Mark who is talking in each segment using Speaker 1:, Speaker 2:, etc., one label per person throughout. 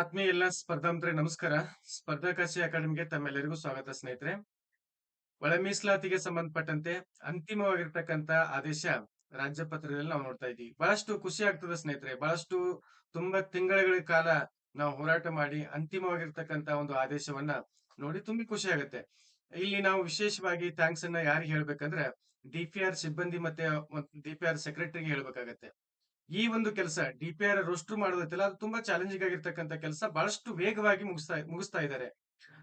Speaker 1: ಆತ್ಮೀಯ ಎಲ್ಲ ಸ್ಪರ್ಧಾಂತರೆ ನಮಸ್ಕಾರ. ಸ್ಪರ್ಧಾಕಾಶಿ ಅಕಾಡೆಮಿಗೆ ತಮ್ಮೆಲ್ಲರಿಗೂ ಸ್ವಾಗತ ಸ್ನೇಹಿತರೆ. ಒಳ ಮೀಸಲಾತಿಗೆ ಸಂಬಂಧಪಟ್ಟಂತೆ ಅಂತಿಮವಾಗಿರ್ತಕ್ಕಂತ ಆದೇಶ ರಾಜ್ಯಪತ್ರದಲ್ಲಿ ನಾವು ನೋಡ್ತಾ ಇದ್ದೀವಿ. ಬಹಳಷ್ಟು ಖುಷಿ ಆಗ್ತದೆ ಸ್ನೇಹಿತರೆ. ಬಹಳಷ್ಟು ತುಂಬಾ ತಿಂಗಳ ಕಾಲ ನಾವು ಹೋರಾಟ ಮಾಡಿ ಅಂತಿಮವಾಗಿರ್ತಕ್ಕಂತ ಒಂದು ಆದೇಶವನ್ನ ನೋಡಿ ತುಂಬಿ ಖುಷಿ ಆಗುತ್ತೆ. ಇಲ್ಲಿ ನಾವು ವಿಶೇಷವಾಗಿ ಥ್ಯಾಂಕ್ಸ್ ಅನ್ನ ಯಾರಿಗೆ ಹೇಳ್ಬೇಕಂದ್ರೆ ಡಿಪಿಆರ್ ಸಿಬ್ಬಂದಿ ಮತ್ತೆ ಡಿಪಿಆರ್ ಸೆಕ್ರೆಟರಿಗೆ ಹೇಳ್ಬೇಕಾಗತ್ತೆ. ಈ ಒಂದು ಕೆಲಸ ಡಿಪಿಆರ್ ರೋಸ್ಟರ್ ಮಾಡೋದೈತಲ್ಲ, ಅದು ತುಂಬಾ ಚಾಲೆಂಜಿಂಗ್ ಆಗಿರ್ತಕ್ಕಂಥ ಕೆಲಸ. ಬಹಳಷ್ಟು ವೇಗವಾಗಿ ಮುಗಿಸ್ತಾ ಮುಗಿಸ್ತಾ ಇದ್ದಾರೆ.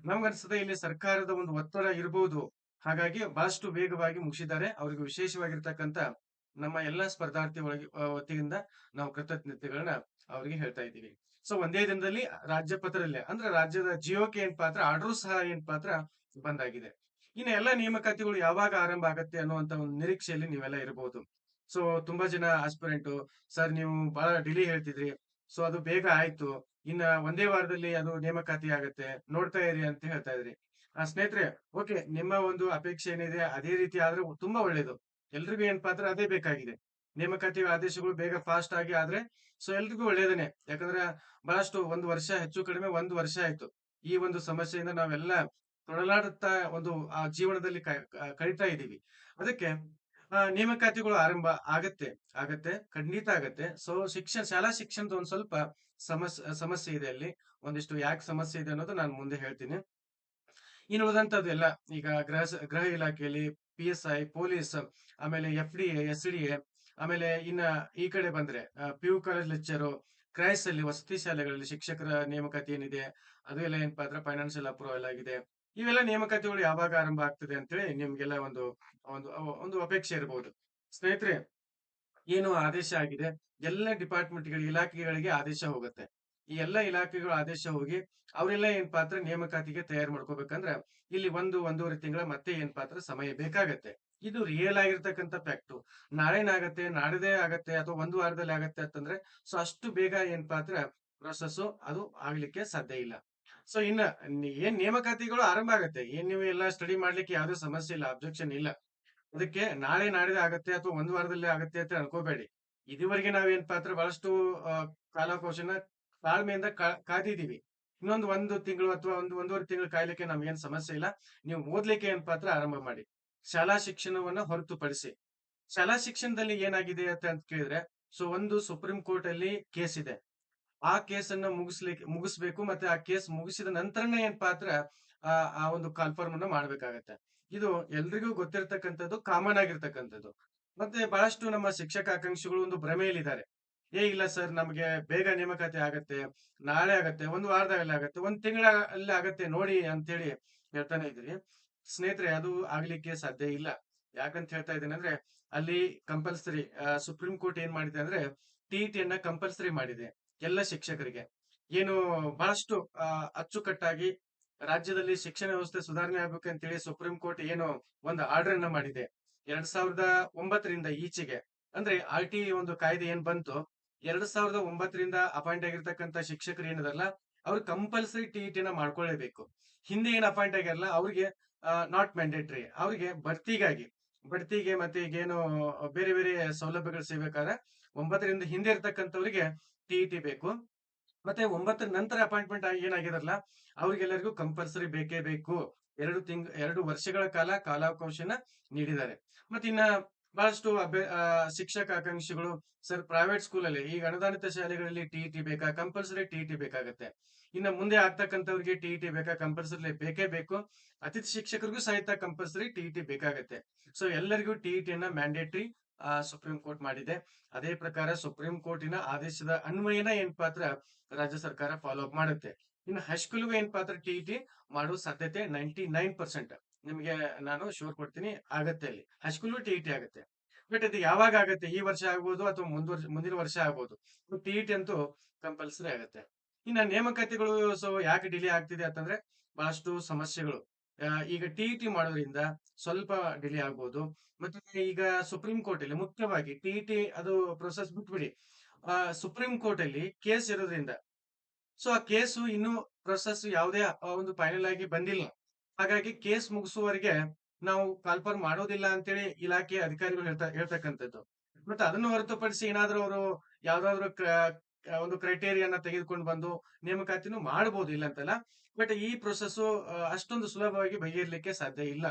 Speaker 1: ನಮ್ಗನ್ಸುತ್ತೆ ಇಲ್ಲಿ ಸರ್ಕಾರದ ಒಂದು ಒತ್ತಡ ಇರಬಹುದು ಹಾಗಾಗಿ ಬಹಳಷ್ಟು ವೇಗವಾಗಿ ಮುಗಿಸಿದ್ದಾರೆ. ಅವರಿಗೆ ವಿಶೇಷವಾಗಿರ್ತಕ್ಕಂಥ ನಮ್ಮ ಎಲ್ಲಾ ಸ್ಪರ್ಧಾರ್ಥಿ ಒಳಗೆ ವತಿಯಿಂದ ನಾವು ಕೃತಜ್ಞತೆಗಳನ್ನ ಅವರಿಗೆ ಹೇಳ್ತಾ ಇದ್ದೀವಿ. ಸೊ ಒಂದೇ ದಿನದಲ್ಲಿ ರಾಜ್ಯ ಪತ್ರದಲ್ಲೇ, ಅಂದ್ರೆ ರಾಜ್ಯದ ಜಿಯೋಕೆ ಏನ್ ಪಾತ್ರ ಆರ್ಡರ್ ಸಹ ಏನ್ ಪಾತ್ರ ಬಂದಾಗಿದೆ. ಇನ್ನು ಎಲ್ಲಾ ನೇಮಕಾತಿಗಳು ಯಾವಾಗ ಆರಂಭ ಆಗತ್ತೆ ಅನ್ನುವಂತ ಒಂದು ನಿರೀಕ್ಷೆಯಲ್ಲಿ ನೀವೆಲ್ಲ ಇರಬಹುದು ಸೊ ತುಂಬಾ ಜನ ಆಸ್ಪಿರೆಂಟ್ ಸರ್ ನೀವು ಬಹಳ ಡಿಲೇ ಹೇಳ್ತಿದ್ರಿ. ಸೊ ಅದು ಬೇಗ ಆಯ್ತು. ಇನ್ನ ಒಂದೇ ವಾರದಲ್ಲಿ ಅದು ನೇಮಕಾತಿ ಆಗತ್ತೆ. ನೋಡ್ತಾ ಇರಿ ಅಂತ ಹೇಳ್ತಾ ಇದ್ರಿ. ಆ ಸ್ನೇಹಿತರೆ ಓಕೆ ನಿಮ್ಮ ಒಂದು ಅಪೇಕ್ಷೆ ಏನಿದೆ, ಅದೇ ರೀತಿ ಆದ್ರೆ ತುಂಬಾ ಒಳ್ಳೇದು. ಎಲ್ರಿಗೂ ಏನ್ ಪಾತ್ರ ಅದೇ ಬೇಕಾಗಿದೆ. ನೇಮಕಾತಿ ಆದೇಶಗಳು ಬೇಗ ಫಾಸ್ಟ್ ಆಗಿ ಆದ್ರೆ ಸೊ ಎಲ್ರಿಗೂ ಒಳ್ಳೇದನೆ ಯಾಕಂದ್ರೆ ಬಹಳಷ್ಟು ಒಂದು ವರ್ಷ ಹೆಚ್ಚು ಕಡಿಮೆ ಒಂದು ವರ್ಷ ಆಯ್ತು. ಈ ಒಂದು ಸಮಸ್ಯೆಯಿಂದ ನಾವೆಲ್ಲ ತೊಡಲಾಡುತ್ತಾ ಒಂದು ಆ ಜೀವನದಲ್ಲಿ ಕಳೀತಾ ಇದ್ದೀವಿ. ಅದಕ್ಕೆ ನೇಮಕಾತಿಗಳು ಆರಂಭ ಆಗತ್ತೆ ಆಗತ್ತೆ, ಖಂಡಿತ ಆಗತ್ತೆ. ಸೊ ಶಿಕ್ಷಣ, ಶಾಲಾ ಶಿಕ್ಷಣದ ಒಂದ್ ಸ್ವಲ್ಪ ಸಮಸ್ಯೆ ಸಮಸ್ಯೆ ಇದೆ ಅಲ್ಲಿ. ಒಂದಿಷ್ಟು ಯಾಕೆ ಸಮಸ್ಯೆ ಇದೆ ಅನ್ನೋದು ನಾನು ಮುಂದೆ ಹೇಳ್ತೀನಿ. ಇನ್ನು ಉಳಿದಂತದ್ದು ಈಗ ಗೃಹ ಗೃಹ ಇಲಾಖೆಯಲ್ಲಿ ಪಿ ಎಸ್ ಐ ಪೊಲೀಸ್, ಆಮೇಲೆ F D S D A ಆಮೇಲೆ ಇನ್ನ ಈ ಕಡೆ ಬಂದ್ರೆ ಪಿ ಯು ಕಾಲೇಜ್ ಲೆಕ್ಚರು ಕ್ರೈಸ್ ಅಲ್ಲಿ ವಸತಿ ಶಾಲೆಗಳಲ್ಲಿ ಶಿಕ್ಷಕರ ನೇಮಕಾತಿ ಏನಿದೆ, ಅದು ಎಲ್ಲ ಏನಪ್ಪಾ ಅಂದ್ರೆ ಫೈನಾನ್ಷಿಯಲ್ ಅಪ್ರೂವಲ್ ಆಗಿದೆ. ಇವೆಲ್ಲ ನೇಮಕಾತಿಗಳು ಯಾವಾಗ ಆರಂಭ ಆಗ್ತದೆ ಅಂತೇಳಿ ನಿಮ್ಗೆಲ್ಲ ಒಂದು ಒಂದು ಒಂದು ಅಪೇಕ್ಷೆ ಇರಬಹುದು ಸ್ನೇಹಿತರೆ, ಏನು ಆದೇಶ ಆಗಿದೆ? ಎಲ್ಲ ಡಿಪಾರ್ಟ್ಮೆಂಟ್ಗಳಿಗೆ ಇಲಾಖೆಗಳಿಗೆ ಆದೇಶ ಹೋಗುತ್ತೆ. ಈ ಎಲ್ಲ ಇಲಾಖೆಗಳ ಆದೇಶ ಹೋಗಿ ಅವರೆಲ್ಲ ಏನ್ ಪಾತ್ರ ನೇಮಕಾತಿಗೆ ತಯಾರು ಮಾಡ್ಕೋಬೇಕಂದ್ರೆ ಇಲ್ಲಿ ಒಂದು, ಒಂದೂವರೆ ತಿಂಗಳ ಮತ್ತೆ ಏನ್ ಪಾತ್ರ ಸಮಯ ಬೇಕಾಗತ್ತೆ. ಇದು ರಿಯಲ್ ಆಗಿರ್ತಕ್ಕಂಥ ಫ್ಯಾಕ್ಟು ನಾಳೆನಾಗತ್ತೆ ನಾಡದೇ ಆಗತ್ತೆ, ಅಥವಾ ಒಂದು ವಾರದಲ್ಲಿ ಆಗತ್ತೆ ಅಂತಂದ್ರೆ ಸೊ ಅಷ್ಟು ಬೇಗ ಏನ್ ಪಾತ್ರ ಪ್ರೊಸೆಸ್ ಅದು ಆಗ್ಲಿಕ್ಕೆ ಸಾಧ್ಯ ಇಲ್ಲ. ಸೊ ಇನ್ನ ಏನ್ ನೇಮಕಾತಿಗಳು ಆರಂಭ ಆಗುತ್ತೆ? ಏನ್ ನೀವು ಎಲ್ಲ ಸ್ಟಡಿ ಮಾಡ್ಲಿಕ್ಕೆ ಯಾವ್ದೇ ಸಮಸ್ಯೆ ಇಲ್ಲ ಅಬ್ಜೆಕ್ಷನ್ ಇಲ್ಲ. ಅದಕ್ಕೆ ನಾಳೆ ನಾಡಿದ ಆಗತ್ತೆ ಅಥವಾ ಒಂದ್ ವಾರದಲ್ಲಿ ಆಗತ್ತೆ ಅಂತ ಅನ್ಕೋಬೇಡಿ. ಇದುವರೆಗೆ ಏನ್ ಪಾತ್ರ ಬಹಳಷ್ಟು ಕಾಲಾವಕಾಶನ ತಾಳ್ಮೆಯಿಂದ ಕಾದಿದೀವಿ ಇನ್ನೊಂದು ಒಂದು ತಿಂಗಳು ಅಥವಾ ಒಂದು ಒಂದೂವರೆ ತಿಂಗಳು ಕಾಯ್ಲಿಕ್ಕೆ ನಮ್ಗೇನ್ ಸಮಸ್ಯೆ ಇಲ್ಲ. ನೀವು ಓದ್ಲಿಕ್ಕೆ ಏನ್ ಪಾತ್ರ ಆರಂಭ ಮಾಡಿ. ಶಾಲಾ ಶಿಕ್ಷಣವನ್ನ ಹೊರತುಪಡಿಸಿ. ಶಾಲಾ ಶಿಕ್ಷಣದಲ್ಲಿ ಏನಾಗಿದೆ ಅಂತ ಅಂತ ಕೇಳಿದ್ರೆ ಸೊ ಒಂದು ಸುಪ್ರೀಂ ಕೋರ್ಟ್ ಅಲ್ಲಿ ಕೇಸ್ ಇದೆ. ಆ ಕೇಸನ್ನ ಮುಗಿಸ್ಲಿಕ್ಕೆ, ಮುಗಿಸ್ಬೇಕು ಮತ್ತೆ ಆ ಕೇಸ್ ಮುಗಿಸಿದ ನಂತರನೇ ಏನ್ ಪಾತ್ರ, ಆ ಒಂದು ಕಾಲ್ಫಾರ್ಮ್ ಅನ್ನ ಮಾಡ್ಬೇಕಾಗತ್ತೆ. ಇದು ಎಲ್ರಿಗೂ ಗೊತ್ತಿರ್ತಕ್ಕಂಥದ್ದು, ಕಾಮನ್ ಆಗಿರ್ತಕ್ಕಂಥದ್ದು. ಮತ್ತೆ ಬಹಳಷ್ಟು ನಮ್ಮ ಶಿಕ್ಷಕ ಆಕಾಂಕ್ಷಿಗಳು ಒಂದು ಭ್ರಮೆಯಲ್ಲಿದ್ದಾರೆ. ಏ, ಇಲ್ಲ ಸರ್, ನಮಗೆ ಬೇಗ ನೇಮಕಾತಿ ಆಗತ್ತೆ, ನಾಳೆ ಆಗತ್ತೆ, ಒಂದು ವಾರದಲ್ಲಿ ಆಗತ್ತೆ, ಒಂದ್ ತಿಂಗಳಲ್ಲಿ ಆಗತ್ತೆ ನೋಡಿ ಅಂತೇಳಿ ಹೇಳ್ತಾನೆ ಇದ್ರಿ ಸ್ನೇಹಿತರೆ, ಅದು ಆಗ್ಲಿಕ್ಕೆ ಸಾಧ್ಯ ಇಲ್ಲ. ಯಾಕಂತ ಹೇಳ್ತಾ ಇದ್ದೇನೆ ಅಂದ್ರೆ, ಅಲ್ಲಿ ಕಂಪಲ್ಸರಿ ಸುಪ್ರೀಂ ಕೋರ್ಟ್ ಏನ್ ಮಾಡಿದೆ ಅಂದ್ರೆ ಟಿಇಟಿಯನ್ನ ಕಂಪಲ್ಸರಿ ಮಾಡಿದೆ. ಎಲ್ಲ ಶಿಕ್ಷಕರಿಗೆ. ಏನು ಬಹಳಷ್ಟು ಅಚ್ಚುಕಟ್ಟಾಗಿ ರಾಜ್ಯದಲ್ಲಿ ಶಿಕ್ಷಣ ವ್ಯವಸ್ಥೆ ಸುಧಾರಣೆ ಆಗ್ಬೇಕಂತೇಳಿ ಸುಪ್ರೀಂ ಕೋರ್ಟ್ ಏನು ಒಂದು ಆರ್ಡರ್ ಅನ್ನ ಮಾಡಿದೆ. ಎರಡ್ ಸಾವಿರದ ಒಂಬತ್ತರಿಂದ ಈಚೆಗೆ. ಅಂದ್ರೆ ಆರ್ ಟಿ ಒಂದು ಕಾಯ್ದೆ ಏನ್ ಬಂತು? ಎರಡ್ ಸಾವಿರದ ಒಂಬತ್ತರಿಂದ ಅಪಾಯಿಂಟ್ ಆಗಿರ್ತಕ್ಕಂತ ಶಿಕ್ಷಕರು ಏನದಲ್ಲ ಅವ್ರು ಕಂಪಲ್ಸರಿ ಟಿ ಟಿಇಟಿನ ಮಾಡ್ಕೊಳ್ಳೇಬೇಕು. ಹಿಂದೆ ಏನ್ ಅಪಾಯಿಂಟ್ ಆಗಿರಲ್ಲ ಅವ್ರಿಗೆ ನಾಟ್ ಮ್ಯಾಂಡೇಟ್ರಿ ಅವ್ರಿಗೆ ಬಡ್ತಿಗಾಗಿ ಬಡ್ತಿಗೆ ಮತ್ತೆ ಈಗೇನು ಬೇರೆ ಬೇರೆ ಸೌಲಭ್ಯಗಳು ಸಿಗ್ಬೇಕಾದ್ರೆ ಒಂಬತ್ತರಿಂದ ಹಿಂದೆ ಇರ್ತಕ್ಕಂಥವ್ರಿಗೆ ಟಿಇಟಿ ಬೇಕು. ಮತ್ತೆ ಒಂಬತ್ತರ ನಂತರ ಅಪಾಯಿಂಟ್ಮೆಂಟ್ ಏನಾಗಿರಲ್ಲ, ಅವ್ರಿಗೆಲ್ಲರಿಗೂ ಕಂಪಲ್ಸರಿ ಬೇಕೇ ಬೇಕು. ಎರಡು ತಿಂಗ್, ಎರಡು ವರ್ಷಗಳ ಕಾಲ ಕಾಲಾವಕಾಶನ ನೀಡಿದ್ದಾರೆ. ಮತ್ತೆ ಇನ್ನ ಬಹಳಷ್ಟು ಅಭ್ಯ ಶಿಕ್ಷಕ ಆಕಾಂಕ್ಷಿಗಳು, ಸರ್ ಪ್ರೈವೇಟ್ ಸ್ಕೂಲ್ ಅಲ್ಲಿ ಈಗ ಅನುದಾನಿತ ಶಾಲೆಗಳಲ್ಲಿ ಟಿಇಟಿ ಬೇಕಾ ಕಂಪಲ್ಸರಿ ಟಿಇಟಿ ಬೇಕಾಗತ್ತೆ. ಇನ್ನ ಮುಂದೆ ಆಗ್ತಕ್ಕಂಥವ್ರಿಗೆ ಟಿಇಟಿ ಬೇಕಾ ಕಂಪಲ್ಸರಿ ಬೇಕೇ ಬೇಕು. ಅತಿಥಿ ಶಿಕ್ಷಕರಿಗೂ ಸಹಿತ ಕಂಪಲ್ಸರಿ ಟಿಇಟಿ ಬೇಕಾಗತ್ತೆ. ಸೊ ಎಲ್ಲರಿಗೂ ಟಿಇಟಿಯನ್ನ ಮ್ಯಾಂಡೇಟ್ರಿ ಸುಪ್ರೀಂ ಕೋರ್ಟ್ ಮಾಡಿದೆ ಅದೇ ಪ್ರಕಾರ ಸುಪ್ರೀಂ ಕೋರ್ಟಿನ ಆದೇಶದ ಅನ್ವಯನ ಏನ್ ಪಾತ್ರ ರಾಜ್ಯ ಸರ್ಕಾರ ಫಾಲೋ ಅಪ್ ಮಾಡುತ್ತೆ. ಇನ್ನು ಹೈಸ್ಕೂಲ್ಗೂ ಏನ್ ಪಾತ್ರ ಟಿಇಟಿ ಮಾಡುವ ಸಾಧ್ಯತೆ ನೈಂಟಿ ನೈನ್ ಪರ್ಸೆಂಟ್ ನಿಮ್ಗೆ ನಾನು ಶೋರ್ ಕೊಡ್ತೀನಿ ಆಗತ್ತೆ ಅಲ್ಲಿ. ಹೈಸ್ಕೂಲ್ ಟಿಇಟಿ ಆಗುತ್ತೆ. ಬಟ್ ಇದು ಯಾವಾಗ ಆಗುತ್ತೆ? ಈ ವರ್ಷ ಆಗ್ಬೋದು ಅಥವಾ ಮುಂದುವರ್ ಮುಂದಿನ ವರ್ಷ ಆಗ್ಬೋದು? ಟಿಇಟಿ ಅಂತೂ ಕಂಪಲ್ಸರಿ ಆಗುತ್ತೆ. ಇನ್ನ ನೇಮಕಾತಿಗಳು ಸೊ ಯಾಕೆ ಡಿಲೇ ಆಗ್ತಿದೆ ಅಂತಂದ್ರೆ, ಬಹಳಷ್ಟು ಸಮಸ್ಯೆಗಳು. ಈಗ ಟಿ ಮಾಡೋದ್ರಿಂದ ಸ್ವಲ್ಪ ಡಿಲೇ ಆಗ್ಬೋದು. ಮತ್ತೆ ಈಗ ಸುಪ್ರೀಂ ಕೋರ್ಟ್ ಅಲ್ಲಿ ಮುಖ್ಯವಾಗಿ ಟಿಇಟಿ ಅದು ಪ್ರೊಸೆಸ್ ಬಿಟ್ಬಿಡಿ. ಆ, ಸುಪ್ರೀಂ ಕೋರ್ಟ್ ಅಲ್ಲಿ ಕೇಸ್ ಇರೋದ್ರಿಂದ. ಸೊ ಆ ಕೇಸು ಇನ್ನು ಪ್ರೊಸೆಸ್ ಯಾವುದೇ ಒಂದು ಫೈನಲ್ ಆಗಿ ಬಂದಿಲ್ಲ. ಹಾಗಾಗಿ ಕೇಸ್ ಮುಗಿಸುವವರೆಗೆ ನಾವು ಕಾಲ್ಫರ್ ಮಾಡೋದಿಲ್ಲ ಅಂತೇಳಿ ಇಲಾಖೆ ಅಧಿಕಾರಿಗಳು ಹೇಳ್ತಾ ಹೇಳ್ತಕ್ಕಂಥದ್ದು. ಮತ್ತೆ ಅದನ್ನು ಹೊರತುಪಡಿಸಿ ಏನಾದ್ರೂ ಅವರು ಯಾವ್ದಾದ್ರು ಒಂದು ಕ್ರೈಟೇರಿಯಾನ ತೆಗೆದುಕೊಂಡು ಬಂದು ನೇಮಕಾತಿನೂ ಮಾಡಬಹುದು ಇಲ್ಲ ಅಂತಲ್ಲ. ಬಟ್ ಈ ಪ್ರೊಸೆಸ್ ಅಷ್ಟೊಂದು ಸುಲಭವಾಗಿ ಬಗೆಹರ್ಲಿಕ್ಕೆ ಸಾಧ್ಯ ಇಲ್ಲ.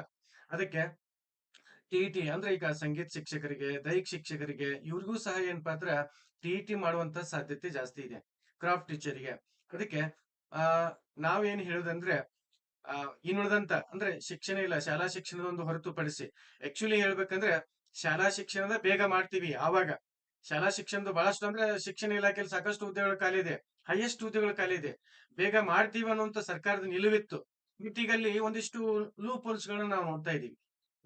Speaker 1: ಅದಕ್ಕೆ ಟಿಇಟಿ ಅಂದ್ರೆ ಈಗ ಸಂಗೀತ ಶಿಕ್ಷಕರಿಗೆ, ದೈಹಿಕ ಶಿಕ್ಷಕರಿಗೆ ಇವ್ರಿಗೂ ಸಹ ಏನಪ್ಪಾ ಟಿ ಟಿ ಮಾಡುವಂತ ಸಾಧ್ಯತೆ ಜಾಸ್ತಿ ಇದೆ, ಕ್ರಾಫ್ಟ್ ಟೀಚರಿಗೆ. ಅದಕ್ಕೆ, ಆ, ನಾವೇನ್ ಹೇಳುದಂದ್ರೆ, ಆ ಇನ್ನುಳಿದಂತ ಅಂದ್ರೆ ಶಿಕ್ಷಣ ಇಲ್ಲ, ಶಾಲಾ ಶಿಕ್ಷಣದ ಒಂದು ಹೊರತುಪಡಿಸಿ. ಆಕ್ಚುಲಿ ಹೇಳ್ಬೇಕಂದ್ರೆ, ಶಾಲಾ ಶಿಕ್ಷಣದ ಬೇಗ ಮಾಡ್ತೀವಿ ಆವಾಗ. ಶಾಲಾ ಶಿಕ್ಷಣದ ಬಹಳಷ್ಟು ಅಂದ್ರೆ ಶಿಕ್ಷಣ ಇಲಾಖೆಯಲ್ಲಿ ಸಾಕಷ್ಟು ಹುದ್ದೆಗಳ ಖಾಲಿ ಇದೆ ಹೈಯೆಸ್ಟ್ ಹುದ್ದೆಗಳ ಖಾಲಿ ಇದೆ ಬೇಗ ಮಾಡ್ತೀವಿ ಅನ್ನುವಂತ ಸರ್ಕಾರದ ನಿಲುವಿತ್ತು. ಮೀಟಿಗಲ್ಲಿ ಒಂದಿಷ್ಟು ಲೂಪ್ ಹೋಲ್ಸ್ ಗಳನ್ನ ನಾವು ನೋಡ್ತಾ ಇದೀವಿ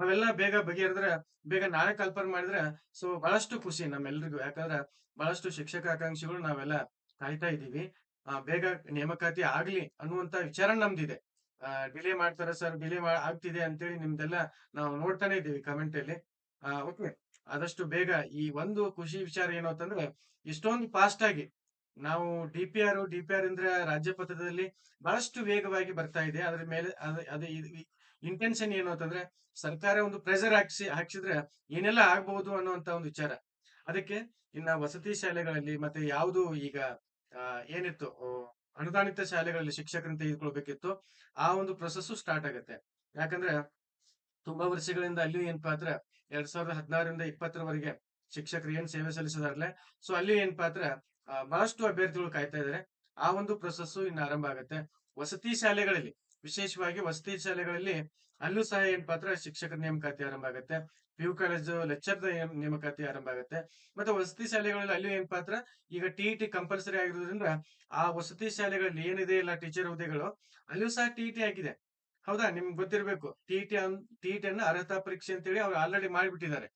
Speaker 1: ನಾವೆಲ್ಲ ಬೇಗ ಬಗೆಹರಿದ್ರೆ, ಬೇಗ ನಾಳೆ ಕಲ್ಪನೆ ಮಾಡಿದ್ರೆ ಸೊ ಬಹಳಷ್ಟು ಖುಷಿ ನಮ್ಮೆಲ್ಲರಿಗೂ ಯಾಕಂದ್ರೆ ಬಹಳಷ್ಟು ಶಿಕ್ಷಕ ಆಕಾಂಕ್ಷಿಗಳು ನಾವೆಲ್ಲ ಕಾಯ್ತಾ ಇದೀವಿ ಆ, ಬೇಗ ನೇಮಕಾತಿ ಆಗ್ಲಿ ಅನ್ನುವಂತ ವಿಚಾರ ನಮ್ದಿದೆ. ಡಿಲೇ ಮಾಡ್ತಾರೆ ಸರ್? ಡಿಲೇ ಆಗ್ತಿದೆ ಅಂತೇಳಿ ನಿಮ್ದೆಲ್ಲ ನಾವು ನೋಡ್ತಾನೆ ಇದೀವಿ ಕಮೆಂಟ್ ಅಲ್ಲಿ ಓಕೆ. ಆದಷ್ಟು ಬೇಗ ಈ ಒಂದು ಖುಷಿ ವಿಚಾರ ಏನು ಅಂತಂದ್ರೆ, ಇಷ್ಟೊಂದು ಫಾಸ್ಟ್ ಆಗಿ ನಾವು D P R D P R ಅಂದ್ರೆ ರಾಜ್ಯ ಪಥದಲ್ಲಿ ಬಹಳಷ್ಟು ವೇಗವಾಗಿ ಬರ್ತಾ ಇದೆ. ಅದ್ರ ಮೇಲೆ ಅದು ಇಂಟೆನ್ಷನ್ ಏನು ಅಂತಂದ್ರೆ, ಸರ್ಕಾರ ಒಂದು ಪ್ರೆಷರ್ ಹಾಕ್ಸಿ, ಹಾಕ್ಸಿದ್ರೆ ಏನೆಲ್ಲ ಆಗ್ಬಹುದು ಅನ್ನುವಂತ ಒಂದು ವಿಚಾರ. ಅದಕ್ಕೆ ಇನ್ನ ವಸತಿ ಶಾಲೆಗಳಲ್ಲಿ ಮತ್ತೆ ಯಾವುದು ಈಗ ಏನಿತ್ತು ಅನುದಾನಿತ ಶಾಲೆಗಳಲ್ಲಿ ಶಿಕ್ಷಕರನ್ನ ತೆಗೆದುಕೊಳ್ಬೇಕಿತ್ತು, ಆ ಒಂದು ಪ್ರೊಸೆಸ್ ಸ್ಟಾರ್ಟ್ ಆಗುತ್ತೆ. ಯಾಕಂದ್ರೆ ತುಂಬಾ ವರ್ಷಗಳಿಂದ ಅಲ್ಲಿಯೂ ಏನ್ ಅಂದ್ರೆ ಎರಡ್ ಸಾವಿರದ ಹದಿನಾರರಿಂದ ಇಪ್ಪತ್ತರವರೆಗೆ ಶಿಕ್ಷಕರು ಏನ್ ಸೇವೆ ಸಲ್ಲಿಸಿದಾರಲ್ಲ ಸೊ ಅಲ್ಲಿ ಏನ್ ಪಾತ್ರ? ಬಹಳಷ್ಟು ಅಭ್ಯರ್ಥಿಗಳು ಕಾಯ್ತಾ ಇದ್ದಾರೆ ಆ ಒಂದು ಪ್ರೊಸೆಸ್ ಇನ್ನು ಆರಂಭ ಆಗುತ್ತೆ. ವಸತಿ ಶಾಲೆಗಳಲ್ಲಿ, ವಿಶೇಷವಾಗಿ ವಸತಿ ಶಾಲೆಗಳಲ್ಲಿ ಅಲ್ಲೂ ಸಹ ಏನ್ ಪಾತ್ರ? ಶಿಕ್ಷಕರ ನೇಮಕಾತಿ ಆರಂಭ ಆಗುತ್ತೆ. ಪಿ ಯು ಕಾಲೇಜು ಲೆಕ್ಚರ್ ನೇಮಕಾತಿ ಆರಂಭ ಆಗುತ್ತೆ. ಮತ್ತೆ ವಸತಿ ಶಾಲೆಗಳಲ್ಲಿ ಅಲ್ಲೂ ಏನ್ ಪಾತ್ರ? ಈಗ ಟಿ ಟಿ ಕಂಪಲ್ಸರಿ ಆಗಿರೋದ್ರಿಂದ ಆ ವಸತಿ ಶಾಲೆಗಳಲ್ಲಿ ಏನಿದೆ ಇಲ್ಲ ಟೀಚರ್ ಹುದ್ದೆಗಳು? ಅಲ್ಲೂ ಸಹ ಟಿ ಟಿ ಆಗಿದೆ. ಹೌದಾ? ನಿಮ್ಗೆ ಗೊತ್ತಿರ್ಬೇಕು. ಟಿ ಟಿ ಅನ್ ಟಿ ಟಿ ಅನ್ನ ಅರ್ಹತಾ ಪರೀಕ್ಷೆ ಅಂತೇಳಿ ಅವ್ರು ಆಲ್ರೆಡಿ ಮಾಡಿಬಿಟ್ಟಿದ್ದಾರೆ.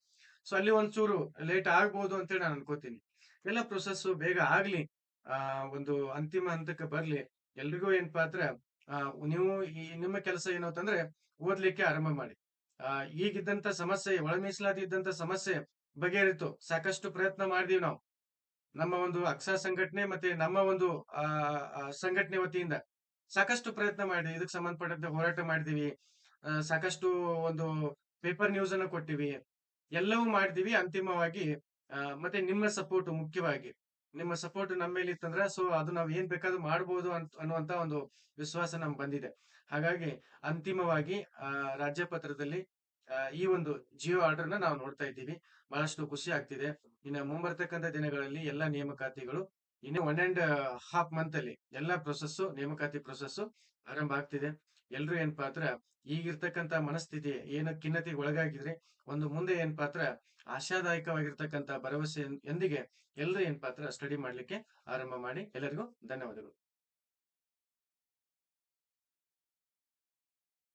Speaker 1: ಸೊ ಅಲ್ಲಿ ಒಂಚೂರು ಲೇಟ್ ಆಗ್ಬೋದು ಅಂತೇಳಿ ನಾನು ಅನ್ಕೋತೀನಿ. ಎಲ್ಲ ಪ್ರೊಸೆಸ್ ಬೇಗ ಆಗ್ಲಿ. ಆ ಒಂದು ಅಂತಿಮ ಹಂತಕ್ಕೆ ಬರ್ಲಿ. ಎಲ್ರಿಗೂ ಏನಪ್ಪಾ ಅಂದ್ರೆ ನೀವು ಈ ನಿಮ್ಮ ಕೆಲಸ ಏನು ಅಂತಂದ್ರೆ ಓದ್ಲಿಕ್ಕೆ ಆರಂಭ ಮಾಡಿ. ಆ ಈಗಿದ್ದಂತ ಸಮಸ್ಯೆ ಒಳ ಮೀಸಲಾತಿ ಸಮಸ್ಯೆ ಬಗೆಹರಿತು. ಸಾಕಷ್ಟು ಪ್ರಯತ್ನ ಮಾಡಿದೀವಿ ನಾವು. ನಮ್ಮ ಒಂದು ಅಕ್ಷ ಸಂಘಟನೆ ಮತ್ತೆ ನಮ್ಮ ಒಂದು ಆ, ಸಂಘಟನೆ ವತಿಯಿಂದ. ಸಾಕಷ್ಟು ಪ್ರಯತ್ನ ಮಾಡಿ ಇದಕ್ಕೆ ಸಂಬಂಧಪಟ್ಟಂತೆ ಹೋರಾಟ ಮಾಡಿದೀವಿ. ಸಾಕಷ್ಟು ಒಂದು ಪೇಪರ್ ನ್ಯೂಸ್ ಅನ್ನು ಕೊಟ್ಟಿವಿ. ಎಲ್ಲವೂ ಮಾಡಿದೀವಿ ಅಂತಿಮವಾಗಿ. ಮತ್ತೆ ನಿಮ್ಮ ಸಪೋರ್ಟ್ ಮುಖ್ಯವಾಗಿ. ನಿಮ್ಮ ಸಪೋರ್ಟ್ ನಮ್ಮ ಮೇಲೆ ಇತ್ತಂದ್ರೆ ಸೊ ಅದು ನಾವು ಏನ್ ಬೇಕಾದ್ರೂ ಮಾಡಬಹುದು ಅಂತ ಅನ್ನುವಂತ ಒಂದು ವಿಶ್ವಾಸ ನಮ್ ಬಂದಿದೆ. ಹಾಗಾಗಿ ಅಂತಿಮವಾಗಿ ಆ ರಾಜ್ಯ ಪತ್ರದಲ್ಲಿ ಆ, ಈ ಒಂದು ಜಿಯೋ ಆರ್ಡರ್ನ ನಾವು ನೋಡ್ತಾ ಇದ್ದೀವಿ. ಬಹಳಷ್ಟು ಖುಷಿ ಆಗ್ತಿದೆ. ಇನ್ನು ಮುಂಬರ್ತಕ್ಕಂಥ ದಿನಗಳಲ್ಲಿ ಎಲ್ಲಾ ನೇಮಕಾತಿಗಳು ಇನ್ನು ಒನ್ ಅಂಡ್ ಹಾಫ್ ಮಂತ್ ಅಲ್ಲಿ ಎಲ್ಲಾ ಪ್ರೊಸೆಸ್ ನೇಮಕಾತಿ ಪ್ರೊಸೆಸ್ ಆರಂಭ ಆಗ್ತಿದೆ. ಎಲ್ರು ಏನ್ ಅಂದ್ರೆ ಈಗಿರ್ತಕ್ಕಂತ ಮನಸ್ಥಿತಿ ಏನು ಖಿನ್ನತೆಗೆ ಒಳಗಾಗಿದ್ರೆ ಒಂದು ಮುಂದೆ ಏನ್ ಅಂದ್ರೆ ಆಶಾದಾಯಕವಾಗಿರ್ತಕ್ಕಂತ ಭರವಸೆ ಎಂದಿಗೆ ಎಲ್ಲರೂ ಏನಪ್ಪಾ ಅಂದ್ರೆ ಸ್ಟಡಿ ಮಾಡ್ಲಿಕ್ಕೆ ಆರಂಭ ಮಾಡಿ. ಎಲ್ಲರಿಗೂ ಧನ್ಯವಾದಗಳು.